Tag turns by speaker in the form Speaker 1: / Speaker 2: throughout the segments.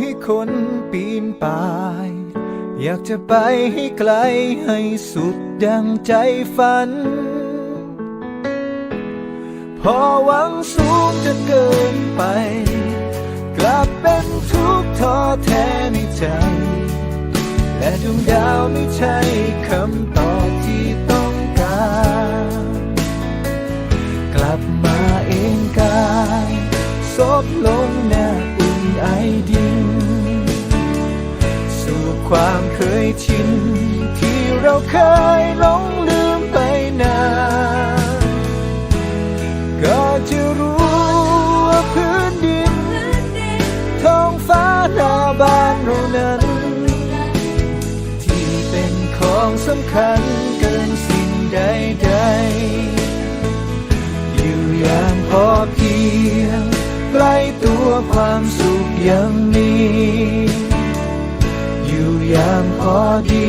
Speaker 1: ให้คนปีนป่าย อยากจะไปให้ไกลให้สุดดังใจฝัน พอหวังสูงจนเกินไป กลับเป็นทุกข์ท้อแท้ในใจ และดวงดาวไม่ใช่คำตอบ เราเคยหลงลืมไปนานก็จะรู้ว่าพื้นดินท้องฟ้าหน้าบ้านเรานั้น ที่เป็นของสำคัญเกินสิ่งใดๆอยู่อย่างพอเพียงใกล้ตัวความสุขยังมีอยู่อย่างพอดี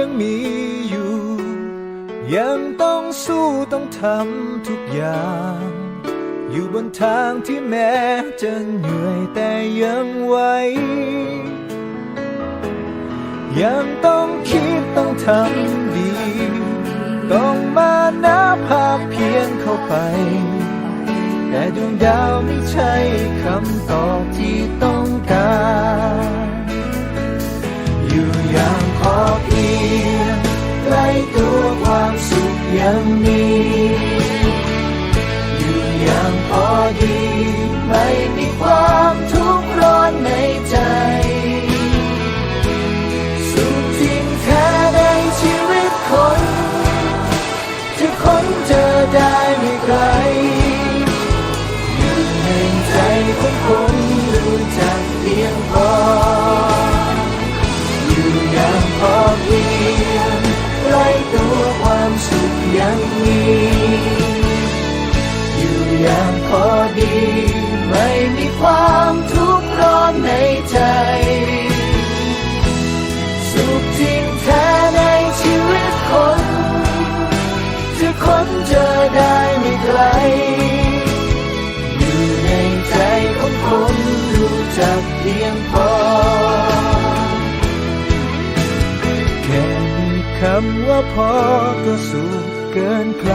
Speaker 1: ยังมีอยู่ ยังต้องสู้ต้องทำทุกอย่าง อยู่บนทางที่แม้จะเหนื่อยแต่ยังไหวยังต้องคิดต้องทำดี ต้องมานับภาพเพียงเข้าไป แต่ดวงดาวไม่ใช่คำตอบที่ สุขยังมีอยู่อย่างพอดีไม่มี ใจ สุขจริงแท้ในชีวิตคนจะค้นเจอได้ไม่ไกล อยู่ในใจของคนรู้จักเพียงพอแค่มีคำว่าพอก็สุขเกินใคร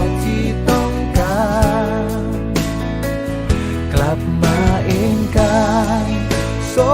Speaker 1: บ